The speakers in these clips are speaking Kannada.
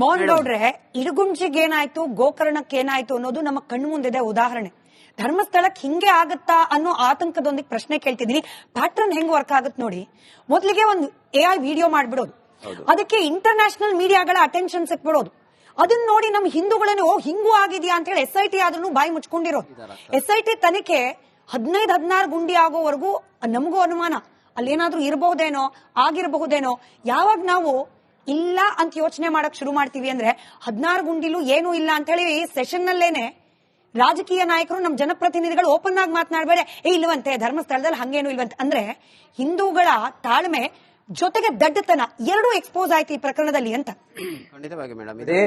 ಮೋಹನ್ ಗೌಡ್ರೆ ಇಡಗುಂಜಿಗೆ ಏನಾಯ್ತು ಗೋಕರ್ಣಕ್ಕೆ ಏನಾಯ್ತು ಅನ್ನೋದು ನಮ್ಮ ಕಣ್ಣು ಮುಂದಿದೆ ಉದಾಹರಣೆ. ಧರ್ಮಸ್ಥಳಕ್ಕೆ ಹಿಂಗೆ ಆಗುತ್ತಾ ಅನ್ನೋ ಆತಂಕದೊಂದಿಗೆ ಪ್ರಶ್ನೆ ಕೇಳ್ತಿದೀನಿ ಪ್ಯಾಟ್ರನ್ ಹೆಂಗ್ ವರ್ಕ್ ಆಗುತ್ತೆ ನೋಡಿ. ಮೊದಲಿಗೆ ಒಂದು ಎ ಐ ವಿಡಿಯೋ ಮಾಡ್ಬಿಡೋದು. ಅದಕ್ಕೆ ಇಂಟರ್ನ್ಯಾಷನಲ್ ಮೀಡಿಯಾಗಳ ಅಟೆನ್ಷನ್ ಸಿಕ್ಬಿಡೋದು ಅದನ್ನ ನೋಡಿ ನಮ್ಮ ಹಿಂದೂಗಳನ್ನ ಓ ಹಿಂಗೂ ಆಗಿದ್ಯಾ ಅಂತ ಹೇಳಿ ಎಸ್ ಐ ಟಿ ಆದ್ರೂ ಬಾಯಿ ಮುಚ್ಕೊಂಡಿರೋದು. ಎಸ್ ಐ ಟಿ ತನಿಖೆ ಹದಿನೈದು ಹದಿನಾರು ಗುಂಡಿ ಆಗೋವರೆಗೂ ನಮಗೂ ಅನುಮಾನ. ಅಲ್ಲೇನಾದ್ರೂ ಇರಬಹುದೇನೋ ಆಗಿರಬಹುದೇನೋ ಯಾವಾಗ ನಾವು ಇಲ್ಲ ಅಂತ ಯೋಚನೆ ಮಾಡಕ್ ಶುರು ಮಾಡ್ತೀವಿ ಅಂದ್ರೆ ಹದಿನಾರು ಗುಂಡಿಲು ಏನೂ ಇಲ್ಲ ಅಂತ ಹೇಳಿ ಸೆಷನ್ ನಲ್ಲೇನೆ ರಾಜಕೀಯ ನಾಯಕರು ನಮ್ಮ ಜನಪ್ರತಿನಿಧಿಗಳು ಓಪನ್ ಆಗಿ ಮಾತನಾಡಬೇಡ. ಏ ಇಲ್ವಂತೆ ಧರ್ಮಸ್ಥಳದಲ್ಲಿ ಹಂಗೇನು ಇಲ್ವಂತೆ. ಅಂದ್ರೆ ಹಿಂದೂಗಳ ತಾಳ್ಮೆ ಜೊತೆಗೆ ದಡ್ಡತನ ಎರಡೂ ಎಕ್ಸ್ಪೋಸ್ ಆಯ್ತು ಈ ಪ್ರಕರಣದಲ್ಲಿ ಅಂತ. ಖಂಡಿತವಾಗಿ ಮೇಡಮ್. ಇದೇ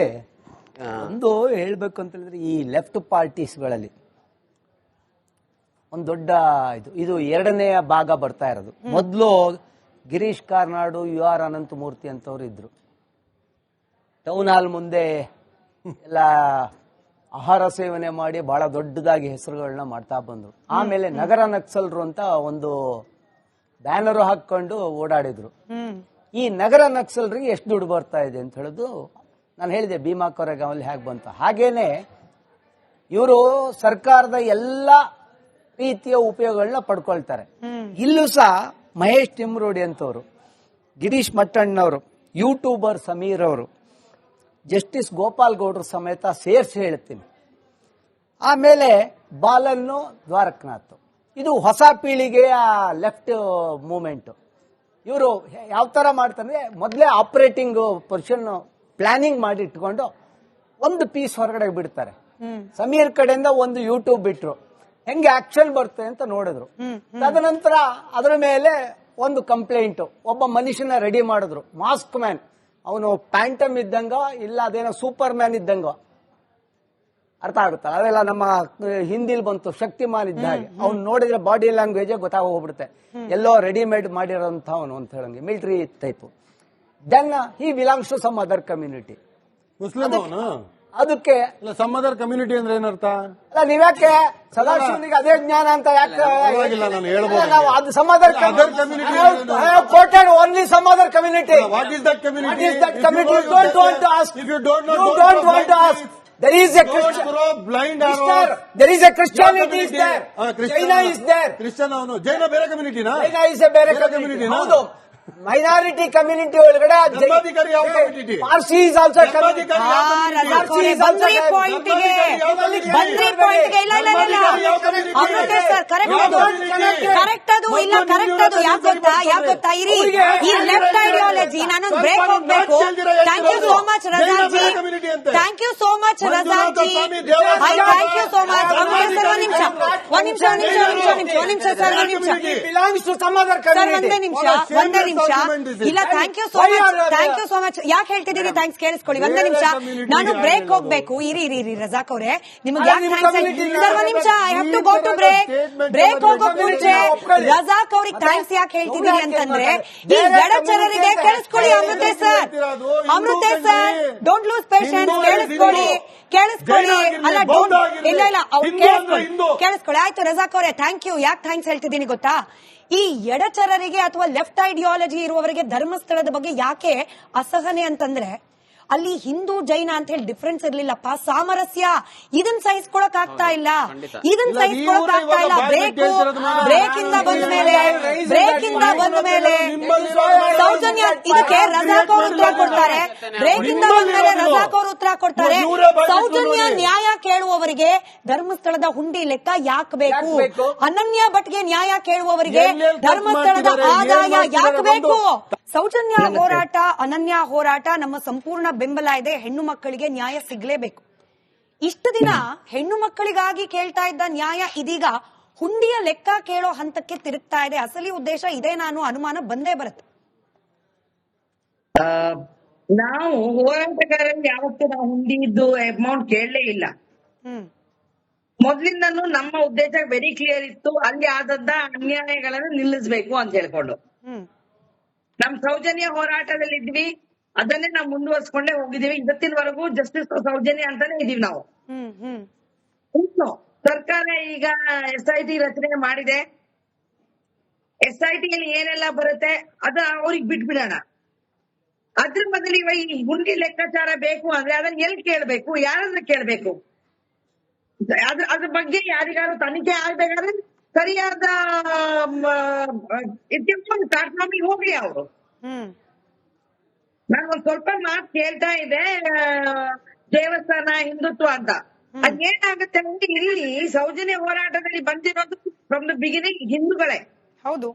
ಒಂದು ಹೇಳ್ಬೇಕು ಅಂತ ಹೇಳಿದ್ರೆ ಈ ಲೆಫ್ಟ್ ಪಾರ್ಟೀಸ್ಗಳಲ್ಲಿ ಒಂದು ದೊಡ್ಡ ಇದು ಇದು ಎರಡನೆಯ ಭಾಗ ಬರ್ತಾ ಇರೋದು. ಮೊದಲು ಗಿರೀಶ್ ಕಾರ್ನಾಡು ಯು ಆರ್ ಅನಂತಮೂರ್ತಿ ಅಂತವ್ರು ಇದ್ರು. ಟೌನ್ ಹಾಲ್ ಮುಂದೆ ಎಲ್ಲ ಆಹಾರ ಸೇವನೆ ಮಾಡಿ ಬಹಳ ದೊಡ್ಡದಾಗಿ ಹೆಸರುಗಳನ್ನ ಮಾಡ್ತಾ ಬಂದ್ರು. ಆಮೇಲೆ ನಗರ ನಕ್ಸಲ್ರು ಅಂತ ಒಂದು ಬ್ಯಾನರ್ ಹಾಕೊಂಡು ಓಡಾಡಿದ್ರು. ಈ ನಗರ ನಕ್ಸಲ್ರಿಗೆ ಎಷ್ಟು ದುಡ್ಡು ಬರ್ತಾ ಇದೆ ಅಂತ ಹೇಳೋದು ನಾನು ಹೇಳಿದೆ ಭೀಮಾ ಕೊರೆಗಾವಲ್ಲಿ ಹೇಗೆ ಬಂತು. ಹಾಗೇನೆ ಇವರು ಸರ್ಕಾರದ ಎಲ್ಲ ರೀತಿಯ ಉಪಯೋಗಗಳನ್ನ ಪಡ್ಕೊಳ್ತಾರೆ. ಇಲ್ಲೂ ಸಹ ಮಹೇಶ್ ತಿಮ್ರೋಡಿ ಅಂತವರು ಗಿರೀಶ್ ಮಟ್ಟಣ್ಣವರು ಯೂಟ್ಯೂಬರ್ ಸಮೀರ್ ಅವರು ಜಸ್ಟಿಸ್ ಗೋಪಾಲ್ ಗೌಡ್ರ ಸಮೇತ ಸೇರಿಸಿ ಹೇಳ್ತೀನಿ. ಆಮೇಲೆ ಬಾಲನ್ನು ದ್ವಾರಕನಾಥ್. ಇದು ಹೊಸ ಪೀಳಿಗೆಯ ಲೆಫ್ಟ್ ಮೂಮೆಂಟ್. ಇವರು ಯಾವ ಥರ ಮಾಡ್ತಾರೆ ಮೊದಲೇ ಆಪರೇಟಿಂಗ್ ಪೊಸಿಷನ್ ಪ್ಲಾನಿಂಗ್ ಮಾಡಿ ಇಟ್ಕೊಂಡು ಒಂದು ಪೀಸ್ ಹೊರಗಡೆ ಬಿಡ್ತಾರೆ. ಸಮೀರ್ ಕಡೆಯಿಂದ ಒಂದು ಯೂಟ್ಯೂಬ್ ಬಿಟ್ರು. ಹೆಂಗೆ ಆಕ್ಷನ್ ಬರುತ್ತೆ ಅಂತ ನೋಡಿದ್ರು. ತದನಂತರ ಅದರ ಮೇಲೆ ಒಂದು ಕಂಪ್ಲೇಂಟ್ ಒಬ್ಬ ಮನುಷ್ಯನ ರೆಡಿ ಮಾಡಿದ್ರು. ಮಾಸ್ಕ್ ಮ್ಯಾನ್ ಅವನು ಪ್ಯಾಂಟಮ್ ಇದ್ದಂಗ ಇಲ್ಲ ಅದೇನೋ ಸೂಪರ್ ಮ್ಯಾನ್ ಇದ್ದಂಗ. ಅರ್ಥ ಆಗುತ್ತಲ್ಲ ಅದೆಲ್ಲ ನಮ್ಮ ಹಿಂದಿಲ್ ಬಂತು ಶಕ್ತಿಮಾನ್ ಇದ್ದ ಹಾಗೆ. ಅವ್ನು ನೋಡಿದ್ರೆ ಬಾಡಿ ಲ್ಯಾಂಗ್ವೇಜ್ ಗೊತ್ತಾಗೋಗ್ಬಿಡುತ್ತೆ. ಎಲ್ಲೋ ರೆಡಿಮೇಡ್ ಮಾಡಿರೋಂಥ ಅವನು ಅಂತ ಹೇಳಂಗೆ. Military type then he belongs to some other community Muslim ಅದಕ್ಕೆ ಸಮಾಧಾನ ಕಮ್ಯುನಿಟಿ ಅಂದ್ರೆ ಏನರ್ಥ ಅಲ್ಲ ನೀವ್ಯಾಕೆ ಸದಾಶಿವನಿಗೆ ಅದೇ ಜ್ಞಾನ ಅಂತ ಯಾಕೆ ಪರವಾಗಿಲ್ಲ, ನಾನು ಹೇಳ್ಬೋದು. ನಾವು ಅದು ಸಮಾಧಾನ Other community ಏನು? ಕೋಟೆಡ್ ಓನ್ಲಿ ಸಮಾಧಾನ community is that community? What is that community? You don't want to ask. If you don't know, You don't want to ask. There is a Christian. blind Mister, there is a Christianity is there. China is there. Christian ಅವನು ಜೈನ ಬೇರೆ ಕಮ್ಯುನಿಟಿನಾ China is a ಬೇರೆ ಬೇರೆ community. community ನಾ? ಹೌದು ಮೈನಾರಿಟಿ ಕಮ್ಯುನಿಟಿ ಒಳಗಡೆ ಪಾರ್ಸಿ ಇಸ್ ಆಲ್ಸೋ ಕರೆಕ್ಟ್ ಅದು ಕರೆಕ್ಟ್ ಅದು. ಇಲ್ಲ ಕರೆಕ್ಟ್ ಅದು. ಯಾಕೆ ಗೊತ್ತಾ? ಯಾಕೆ ಗೊತ್ತಾ? ಇರಿ. ಈ ಲೆಫ್ಟ್ ಐಡಿಯಾಲಜಿ ನಾನೊಂದು ಬ್ರೇಕ್ ಹೋಗ್ಬೇಕು. Thank you so much Rajaji. Thank you so much Rajaji. I thank you so much Amrite ಒಂದ್ ನಿಮಿಷ. ಒಂದ್ ನಿಮಿಷ ಒಂದ್ ನಿಮಿಷ ಒಂದ್ ನಿಮಿಷ ಒಂದ್ ನಿಮಿಷ ಸರ್ ಒಂದ್ ನಿಮಿಷ. ಒಂದೇ ನಿಮಿಷ ಒಂದೇ shameless ನಿಮಿಷ? ಇಲ್ಲ thank you so much thank you so much ಯಾಕೆ ಹೇಳ್ತಿದ್ದೀರಿ? ಥ್ಯಾಂಕ್ಸ್ ಕೇಳಿಸ್ಕೊಳ್ಳಿ. ಒಂದೇ ನಿಮಿಷ. ನಾನು ಬ್ರೇಕ್. ಹೋಗ್ಬೇಕು. ಇರಿ ಇರಿ ಇರಿ ರಜಾಕ್ ಅವರೇ. ನಿಮ್ಗೆ ಯಾಕೆ ಥ್ಯಾಂಕ್ಸ್ ನಿಮಿಷ I have to go to break break ಹೋಗೋಕ್ ಮುಂಚೆ ರಜಾಕ್ ಅವ್ರಿಗೆ ಥ್ಯಾಂಕ್ಸ್ ಯಾಕೆ ಹೇಳ್ತಿದ್ದೀರಿ ಅಂತಂದ್ರೆ ಈ ಎಡಚರರಿಗೆ ಕೇಳಿಸ್ಕೊಳ್ಳಿ Amrite sir. Amrite sir. Don't lose patience ಕೇಳಿಸ್ಕೊಳ್ಳಿ. ಕೇಳಿಸ್ಕೊಳ್ಳಿ. ಅಲ್ಲ ಬೌದ್ಧ ಇಲ್ಲ ಇಲ್ಲ ಕೇಳಿಸ್ಕೊಳ್ಳಿ. ಕೇಳಿಸ್ಕೊಳ್ಳಿ. ಆಯ್ತು ರಜಾಕ್ ಅವರೇ ಥ್ಯಾಂಕ್ ಯು ಯಾಕೆ ಥ್ಯಾಂಕ್ಸ್ ಹೇಳ್ತಿದ್ದೀನಿ ಗೊತ್ತಾ? ಈ ಎಡಚರರಿಗೆ ಅಥವಾ ಲೆಫ್ಟ್ ಐಡಿಯಾಲಜಿ ಇರುವವರಿಗೆ ಧರ್ಮಸ್ಥಳದ ಬಗ್ಗೆ ಯಾಕೆ ಅಸಹನೆ ಅಂತಂದ್ರೆ ಅಲ್ಲಿ ಹಿಂದೂ ಜೈನ ಅಂತ ಹೇಳಿ ಡಿಫ್ರೆನ್ಸ್ ಇರ್ಲಿಲ್ಲಪ್ಪ. ಸಾಮರಸ್ಯ. ಇದನ್ ಸಹಿಸ್ಕೊಳಕ್ ಆಗ್ತಾ ಇಲ್ಲ. ಇದನ್ ಸಹಿಸ್ಕೊಳಕ್ ಆಗ್ತಾ ಇಲ್ಲ. ಬ್ರೇಕ್. ಬ್ರೇಕ್ ಇಂದ ಬಂದ ಮೇಲೆ ಬ್ರೇಕ್ ಇಂದ ಬಂದ ಮೇಲೆ ಸೌಜನ್ಯ ಇದಕ್ಕೆ ರಜಾಕ್ ಅವರು ಉತ್ತರ ಕೊಡ್ತಾರೆ. ಬ್ರೇಕ್ ಇಂದ ಬಂದ ಮೇಲೆ ರಜಾಕ್ ಅವರು ಉತ್ತರ ಕೊಡ್ತಾರೆ. ಸೌಜನ್ಯ ನ್ಯಾಯ ಕೇಳುವವರಿಗೆ ಧರ್ಮಸ್ಥಳದ ಹುಂಡಿ ಲೆಕ್ಕ ಯಾಕೆ ಬೇಕು? ಅನನ್ಯ ಭಟ್ಗೆ ನ್ಯಾಯ ಕೇಳುವವರಿಗೆ ಧರ್ಮಸ್ಥಳದ ಆದಾಯ ಯಾಕೆ ಬೇಕು? ಸೌಜನ್ಯ ಹೋರಾಟ ಅನನ್ಯ ಹೋರಾಟ ನಮ್ಮ ಸಂಪೂರ್ಣ ಬೆಂಬಲ ಇದೆ ಹೆಣ್ಣು ಮಕ್ಕಳಿಗೆ ನ್ಯಾಯ ಸಿಗ್ಲೇಬೇಕು. ಇಷ್ಟು ದಿನ ಹೆಣ್ಣು ಮಕ್ಕಳಿಗಾಗಿ ಕೇಳ್ತಾ ಇದ್ದ ನ್ಯಾಯ ಇದೀಗ ಹುಂಡಿಯ ಲೆಕ್ಕ ಕೇಳೋ ಹಂತಕ್ಕೆ ತಿರುಗ್ತಾ ಇದೆ. ಅಸಲಿ ಉದ್ದೇಶ ಇದೇ ನಾನು ಅನುಮಾನ ಬಂದೇ ಬರುತ್ತೆ. ನಾವು ಹೋರಾಟಗಾರರು ಯಾವತ್ತೂ ನಾವು ಹುಂಡಿದ್ದು ಅಮೌಂಟ್ ಕೇಳಲೇ ಇಲ್ಲ. ಹ್ಮ್. ಮೊದ್ಲಿಂದನೂ ನಮ್ಮ ಉದ್ದೇಶ ವೆರಿ ಕ್ಲಿಯರ್ ಇತ್ತು. ಅಲ್ಲಿ ಆದದ್ದ ಅನ್ಯಾಯಗಳನ್ನು ನಿಲ್ಲಿಸಬೇಕು ಅಂತ ಹೇಳ್ಕೊಂಡು. ನಮ್ ಸೌಜನ್ಯ ಹೋರಾಟದಲ್ಲಿ ಇದ್ವಿ ಅದನ್ನೇ ನಾವು ಮುಂದುವರ್ಸ್ಕೊಂಡೇ ಹೋಗಿದೀವಿ ಇವತ್ತಿನವರೆಗೂ ಜಸ್ಟಿಸ್ ಸೌಜನ್ಯ ಅಂತಾನೆ ಇದೀವಿ ನಾವು. ಸರ್ಕಾರ ಈಗ ಎಸ್ ಐ ಟಿ ರಚನೆ ಮಾಡಿದೆ. ಎಸ್ ಐ ಟಿಯಲ್ಲಿ ಏನೆಲ್ಲ ಬರುತ್ತೆ ಅದ ಅವ್ರಿಗೆ ಬಿಟ್ಬಿಡೋಣ. ಅದ್ರ ಬದಲು ಇವಾಗ ಈ ಹುಂಡಿ ಲೆಕ್ಕಾಚಾರ ಬೇಕು ಅಂದ್ರೆ ಅದನ್ನ ಎಲ್ಲಿ ಕೇಳ್ಬೇಕು? ಯಾರಾದ್ರೂ ಕೇಳ್ಬೇಕು. ಅದ್ರ ಅದ್ರ ಬಗ್ಗೆ ಯಾರಿಗಾದ್ರೂ ತನಿಖೆ ಆಗ್ಬೇಕಾದ್ರೆ ಸರಿಯಾದ ಪ್ಲಾಟ್ಫಾರ್ಮಿಗೆ ಹೋಗ್ಲಿ ಅವರು. ನಾನು ಒಂದ್ ಸ್ವಲ್ಪ ಮಾತು ಕೇಳ್ತಾ ಇದ್ದೆ ದೇವಸ್ಥಾನ ಹಿಂದುತ್ವ ಅಂತ. ಅದೇನಾಗುತ್ತೆ ಅಂದ್ರೆ ಇಲ್ಲಿ ಸೌಜನ್ಯ ಹೋರಾಟದಲ್ಲಿ ಬಂದಿರೋದು ಫ್ರಮ್ ದ ಬಿಗಿನಿಂಗ್ ಹಿಂದೂಗಳೇ. ಹೌದು.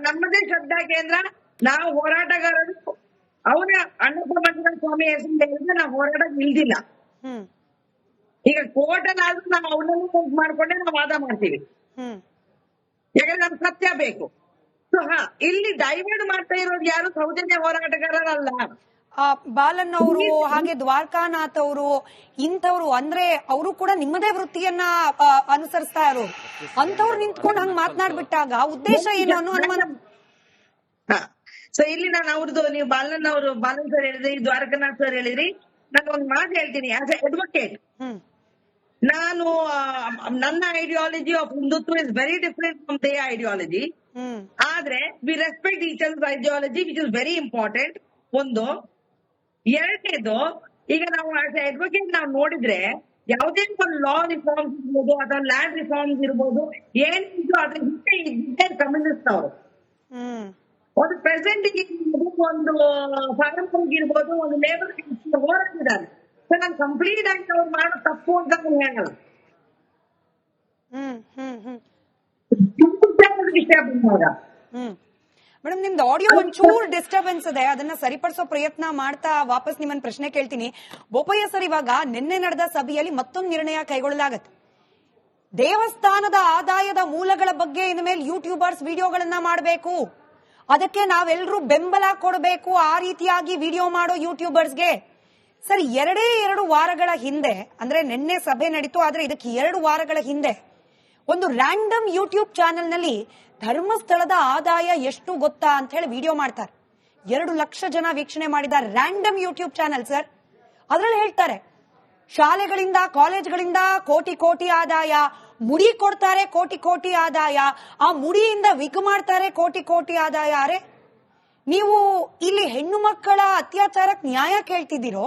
ನಮ್ಮದೇ ಶ್ರದ್ಧಾ ಕೇಂದ್ರ ನಾವು ಹೋರಾಟಗಾರರು. ಅವರ ಅನ್ನಪೂರ್ಣ ಸ್ವಾಮಿ ಹೆಸರು ಹೇಳಿದ್ರೆ ನಾವು ಹೋರಾಟ ನಿಲ್ದಿಲ್ಲ. ಈಗ ಕೋರ್ಟ್ ಅಲ್ಲಿ ಆದ್ರೂ ನಾವು ಅವನನ್ನು ಕೊಂಡ್ ಮಾಡ್ಕೊಂಡೆ ನಾವು ವಾದ ಮಾಡ್ತೀವಿ. ಯಾಕಂದ್ರೆ ನಮ್ಗೆ ಸತ್ಯ ಬೇಕು. ಇಲ್ಲಿ ಡೈವರ್ಟ್ ಮಾಡ್ತಾ ಇರೋದು ಯಾರು? ಸೌಜನ್ಯ ಹೋರಾಟಗಾರರಲ್ಲ. ಆ, ಬಾಲನ್ ಅವರು ಹಾಗೆ ದ್ವಾರಕಾನಾಥ್ ಅವರು ಇಂಥವ್ರು ಅಂದ್ರೆ ಅವರು ಕೂಡ ನಿಮ್ಮದೇ ವೃತ್ತಿಯನ್ನ ಅನುಸರಿಸ್ತಾ ಇರೋ ಅಂತವ್ರು ನಿಂತ್ಕೊಂಡು ಹಂಗ್ ಮಾತನಾಡ್ಬಿಟ್ಟಾಗ ಉದ್ದೇಶ ಏನು ಅನ್ನೋ ಅನುಮಾನ ಸೊ ಇಲ್ಲಿ ನಾನು ಅವ್ರದ್ದು ನೀವು ಬಾಲನ್ ಅವರು ಬಾಲನ್ ಸರ್ ಹೇಳಿದ್ರಿ ದ್ವಾರಕನಾಥ್ ಸರ್ ಹೇಳಿದ್ರಿ. ನಾನು ಒಂದ್ ಮಾತು ಹೇಳ್ತೀನಿ. As a advocate hmm. ನಾನು ನನ್ನ ideology of Hindutva is very different from they ideology ಆದ್ರೆ we respect each other ideology which is very important ಒಂದು ಎರಡನೇದು ಈಗ ನಾವು ಆಸ್ ಅಡ್ವೊಕೇಟ್ ನಾವು ನೋಡಿದ್ರೆ ಯಾವುದೇ ಒಂದು ಲಾ ರಿಫಾರ್ಮ್ಸ್ ಇರ್ಬೋದು ಅಥವಾ ಲ್ಯಾಂಡ್ ರಿಫಾರ್ಮ್ಸ್ ಇರ್ಬೋದು ಏನಿದ್ರು ಅದ್ರ ಹಿಂದೆ ಇದ್ದೇ ಕಮ್ಯುನಿಸ್ಟ್ ಅವರು. ಒಂದು ಪ್ರೆಸೆಂಟ್ ಒಂದು ಫಾರ್ಮ್ ಇರ್ಬೋದು ಒಂದು ಲೇಬರ್ ಹೋರಾಡಿದ್ದಾರೆ ನಾನು ಕಂಪ್ಲೀಟ್ ಆಗಿ ಅವ್ರು ಮಾಡೋ ತಪ್ಪು ಅಂತ ನಾನು ಹೇಳಲ್ಲ. ಹ್ಮ್ ಹ್ಮ್ ಹ್ಮ್. ಮೇಡಮ್ ನಿಮ್ದು ಆಡಿಯೋ ಒಂಚೂರು ಡಿಸ್ಟರ್ಬೆನ್ಸ್ ಇದೆ. ಅದನ್ನ ಸರಿಪಡಿಸೋ ಪ್ರಯತ್ನ ಮಾಡ್ತಾ ವಾಪಸ್ ನಿಮ್ಮನ್ನ ಪ್ರಶ್ನೆ ಕೇಳ್ತೀನಿ. ಬೋಪಯ್ಯ ಸರ್ ಇವಾಗ ನಿನ್ನೆ ನಡೆದ ಸಭೆಯಲ್ಲಿ ಮತ್ತೊಂದು ನಿರ್ಣಯ ಕೈಗೊಳ್ಳಲಾಗತ್ತೆ. ದೇವಸ್ಥಾನದ ಆದಾಯದ ಮೂಲಗಳ ಬಗ್ಗೆ ಇನ್ಮೇಲೆ ಯೂಟ್ಯೂಬರ್ಸ್ ವಿಡಿಯೋಗಳನ್ನ ಮಾಡಬೇಕು. ಅದಕ್ಕೆ ನಾವೆಲ್ಲರೂ ಬೆಂಬಲ ಕೊಡಬೇಕು ಆ ರೀತಿಯಾಗಿ ವಿಡಿಯೋ ಮಾಡೋ ಯೂಟ್ಯೂಬರ್ಸ್ಗೆ ಸರ್, ಎರಡೇ ಎರಡು ವಾರಗಳ ಹಿಂದೆ, ಅಂದ್ರೆ ನಿನ್ನೆ ಸಭೆ ನಡೀತು, ಆದ್ರೆ ಇದಕ್ಕೆ ಎರಡು ವಾರಗಳ ಹಿಂದೆ, ಒಂದು ರ್ಯಾಂಡಮ್ ಯೂಟ್ಯೂಬ್ ಚಾನೆಲ್ನಲ್ಲಿ ಧರ್ಮಸ್ಥಳದ ಆದಾಯ ಎಷ್ಟು ಗೊತ್ತಾ ಅಂತ ಹೇಳಿ ವಿಡಿಯೋ ಮಾಡ್ತಾರೆ. ಎರಡು ಲಕ್ಷ ಜನ ವೀಕ್ಷಣೆ ಮಾಡಿದ ರ್ಯಾಂಡಮ್ ಯೂಟ್ಯೂಬ್ ಚಾನೆಲ್ ಸರ್ ಅದರಲ್ಲಿ ಹೇಳ್ತಾರೆ, ಶಾಲೆಗಳಿಂದ, ಕಾಲೇಜ್ಗಳಿಂದ ಕೋಟಿ ಕೋಟಿ ಆದಾಯ, ಮುಡಿ ಕೊಡ್ತಾರೆ ಕೋಟಿ ಕೋಟಿ ಆದಾಯ, ಆ ಮುಡಿಯಿಂದ ವಿಗ್ ಮಾಡ್ತಾರೆ ಕೋಟಿ ಕೋಟಿ ಆದಾಯ. ಅರೆ, ನೀವು ಇಲ್ಲಿ ಹೆಣ್ಣು ಮಕ್ಕಳ ಅತ್ಯಾಚಾರಕ್ಕೆ ನ್ಯಾಯ ಕೇಳ್ತಿದ್ದೀರೋ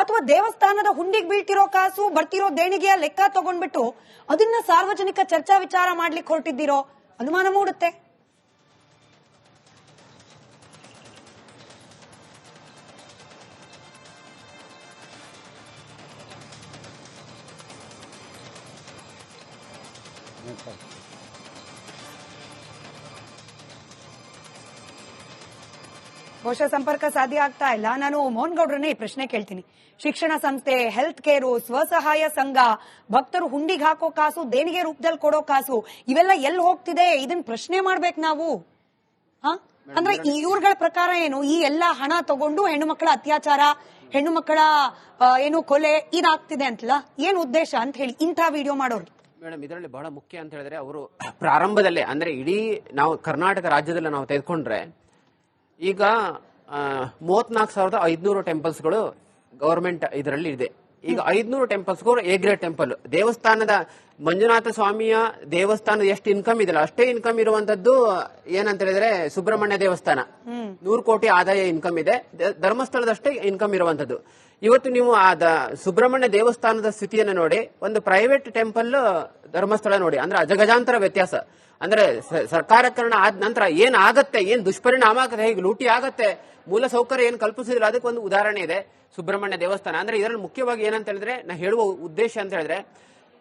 ಅಥವಾ ದೇವಸ್ಥಾನದ ಹುಂಡಿಗೆ ಬೀಳ್ತಿರೋ ಕಾಸು, ಬರ್ತಿರೋ ದೇಣಿಗೆಯ ಲೆಕ್ಕ ತಗೊಂಡ್ಬಿಟ್ಟು ಅದನ್ನ ಸಾರ್ವಜನಿಕ ಚರ್ಚಾ ವಿಚಾರ ಮಾಡ್ಲಿಕ್ಕೆ ಹೊರಟಿದ್ದೀರೋ, ಅನುಮಾನ ಮೂಡುತ್ತೆ. ಬಹುಶಃ ಸಂಪರ್ಕ ಸಾಧ್ಯ ಆಗ್ತಾ ಇಲ್ಲ. ನಾನು ಮೋಹನ್ ಗೌಡ್ರನ್ನೇ ಈ ಪ್ರಶ್ನೆ ಕೇಳ್ತೀನಿ. ಶಿಕ್ಷಣ ಸಂಸ್ಥೆ ಹೆಲ್ತ್ ಕೇರು ಸ್ವಸಹಾಯ ಸಂಘ, ಭಕ್ತರು ಹುಂಡಿಗೆ ಹಾಕೋ ಕಾಸು, ದೇಣಿಗೆ ರೂಪದಲ್ಲಿ ಕೊಡೋ ಕಾಸು, ಇವೆಲ್ಲ ಎಲ್ಲಿ ಹೋಗ್ತಿದೆ? ಇದನ್ನ ಪ್ರಶ್ನೆ ಮಾಡ್ಬೇಕು ನಾವು? ಅಂದ್ರೆ ಇವ್ರಗಳ ಪ್ರಕಾರ ಏನು? ಈ ಎಲ್ಲ ಹಣ ತಗೊಂಡು ಹೆಣ್ಣು ಮಕ್ಕಳ ಅತ್ಯಾಚಾರ, ಹೆಣ್ಣು ಮಕ್ಕಳ ಏನು ಕೊಲೆ ಇದಾಗ್ತಿದೆ ಅಂತಲ್ಲ? ಏನ್ ಉದ್ದೇಶ ಅಂತ ಹೇಳಿ ಇಂಥ ವಿಡಿಯೋ ಮಾಡೋರು. ಮೇಡಮ್, ಇದರಲ್ಲಿ ಬಹಳ ಮುಖ್ಯ ಅಂತ ಹೇಳಿದ್ರೆ ಅವರು ಪ್ರಾರಂಭದಲ್ಲೇ, ಅಂದ್ರೆ ಇಡೀ ನಾವು ಕರ್ನಾಟಕ ರಾಜ್ಯದಲ್ಲಿ ನಾವು ತೆಗೆದುಕೊಂಡ್ರೆ ಈಗ ಮೂವತ್ನಾಲ್ಕು ಸಾವಿರದ ಐದ್ನೂರು ಟೆಂಪಲ್ಸ್ಗಳು ಗೌರ್ಮೆಂಟ್ ಇದರಲ್ಲಿ ಇದೆ. ಈಗ ಐದ್ನೂರು ಟೆಂಪಲ್ಸ್ಗಳು ಎ ಗ್ರೇಡ್ ಟೆಂಪಲ್. ದೇವಸ್ಥಾನದ ಮಂಜುನಾಥ ಸ್ವಾಮಿಯ ದೇವಸ್ಥಾನದ ಎಷ್ಟು ಇನ್ಕಮ್ ಇದೆಯಲ್ಲ ಅಷ್ಟೇ ಇನ್ಕಮ್ ಇರುವಂತದ್ದು ಏನಂತ ಹೇಳಿದ್ರೆ ಸುಬ್ರಹ್ಮಣ್ಯ ದೇವಸ್ಥಾನ. ನೂರು ಕೋಟಿ ಆದಾಯ ಇನ್ಕಮ್ ಇದೆ. ಧರ್ಮಸ್ಥಳದಷ್ಟೇ ಇನ್ಕಮ್ ಇರುವಂತದ್ದು ಇವತ್ತು ನೀವು ಆ ಸುಬ್ರಹ್ಮಣ್ಯ ದೇವಸ್ಥಾನದ ಸ್ಥಿತಿಯನ್ನು ನೋಡಿ ಒಂದು ಪ್ರೈವೇಟ್ ಟೆಂಪಲ್ ಧರ್ಮಸ್ಥಳ ನೋಡಿ, ಅಂದ್ರೆ ಅಜಗಜಾಂತರ ವ್ಯತ್ಯಾಸ. ಅಂದ್ರೆ ಸರ್ಕಾರಕರಣ ಆದ ನಂತರ ಏನ್ ಆಗತ್ತೆ, ಏನ್ ದುಷ್ಪರಿಣಾಮ ಆಗತ್ತೆ, ಹೇಗೆ ಲೂಟಿ ಆಗತ್ತೆ, ಮೂಲ ಸೌಕರ್ಯ ಏನ್ ಕಲ್ಪಿಸಿದ್ರೆ ಅದಕ್ಕೆ ಒಂದು ಉದಾಹರಣೆ ಇದೆ ಸುಬ್ರಹ್ಮಣ್ಯ ದೇವಸ್ಥಾನ. ಅಂದ್ರೆ ಇದರಲ್ಲಿ ಮುಖ್ಯವಾಗಿ ಏನಂತ ಹೇಳಿದ್ರೆ, ನಾ ಹೇಳುವ ಉದ್ದೇಶ ಅಂತ ಹೇಳಿದ್ರೆ